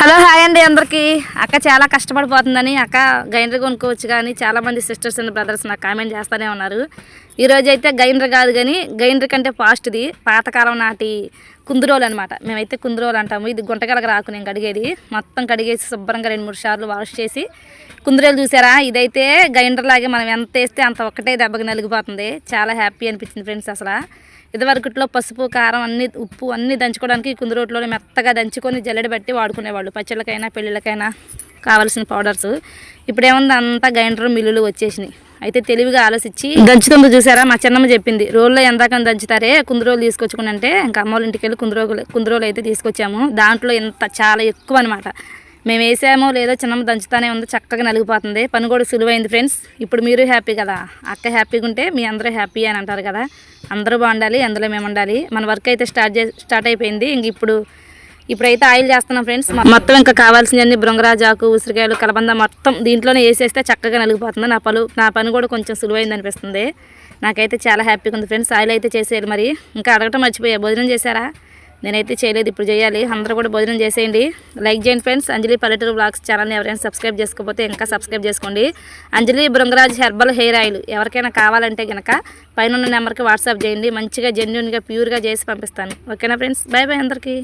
Hello hi అండి అందరికీ. అక్క చాలా కష్టపడిపోతుందని అక్క గైండర్ కొనుక్కోవచ్చు కానీ చాలా మంది సిస్టర్స్ అండ్ బ్రదర్స్ నాకు కామెంట్ చేస్తూనే ఉన్నారు. ఈరోజు అయితే గైండర్ కాదు కానీ గైండర్ కంటే ఫాస్ట్ది. పాతకాలం నాటి కుందురోలు అనమాట మేమైతే కుందురోలు అంటాము ఇది గుంటగలక రాకు నేను కడిగేది. మొత్తం కడిగేసి శుభ్రంగా రెండు మూడు సార్లు వాష్ చేసి కుందురోలు చూసారా? ఇదైతే గైండర్ లాగే మనం ఎంత వేస్తే అంత ఒక్కటే దెబ్బకి నలిగిపోతుంది. చాలా హ్యాపీ అనిపించింది ఫ్రెండ్స్ అసలు. ఇదివరకుట్లో పసుపు కారం అన్ని ఉప్పు అన్నీ దంచుకోవడానికి ఈ మెత్తగా దంచుకొని జల్లడబట్టి వాడుకునేవాళ్ళు. పచ్చళ్ళకైనా పెళ్ళిళ్ళకైనా. కావాల్సిన పౌడర్స్. ఇప్పుడేముంది అంతా గ్రైండర్ మిల్లులు వచ్చేసినాయి. అయితే తెలివిగా ఆలోచించి దంచుతుంది చూసారా? మా చిన్నమ్మ చెప్పింది. రోల్లో ఎందాక దంచుతారే? కుందురోలు తీసుకొచ్చుకుని అంటే ఇంకా అమ్మ ఇంటికి వెళ్ళి కుందురోలు కుందురోలు అయితే తీసుకొచ్చాము. దాంట్లో ఎంత చాలా ఎక్కువ అనమాట మేము వేసామో లేదో చిన్నమ్మ దంచుతానే ఉంది చక్కగా నలిగిపోతుంది. పని కూడా సులువైంది ఫ్రెండ్స్. ఇప్పుడు మీరు హ్యాపీ కదా? అక్క హ్యాపీగా ఉంటే మీ అందరూ హ్యాపీ అని అంటారు కదా? అందరూ బాగుండాలి అందులో మేము ఉండాలి. మన వర్క్ అయితే స్టార్ట్ చే స్టార్ట్ అయిపోయింది. ఇంక ఇప్పుడు ఇప్పుడైతే ఆయిల్ చేస్తున్నాం ఫ్రెండ్స్. మొత్తం ఇంకా కావాల్సినవన్నీ బృంగరాజాకు ఉసిరికాయలు కలబంద మొత్తం దీంట్లోనే వేసేస్తే చక్కగా నలిగిపోతుంది. నా పలు నా పని కూడా కొంచెం సులువైంది అనిపిస్తుంది. నాకైతే చాలా హ్యాపీగా ఉంది ఫ్రెండ్స్. ఆయిల్ అయితే చేసేయాలి మరి. ఇంకా అడగటం మర్చిపోయా. భోజనం చేశారా? నేనైతే చేయలేదు ఇప్పుడు చేయాలి. అందరూ కూడా భోజనం చేసేయండి. లైక్ చేయండి ఫ్రెండ్స్. అంజలి పల్లెటూరు బ్లాగ్స్ ఛానల్ని ఎవరైనా సబ్స్క్రైబ్ చేసుకోకపోతే ఇంకా సబ్స్క్రైబ్ చేసుకోండి. Anjali Bhringraj herbal hair oil ఎవరికైనా కావాలంటే కనుక పైన ఉన్న నెంబర్కి వాట్సాప్ చేయండి. మంచిగా జెన్యున్గా ప్యూర్గా చేసి పంపిస్తాను. ఓకేనా ఫ్రెండ్స్? బాయ్ బాయ్ అందరికీ.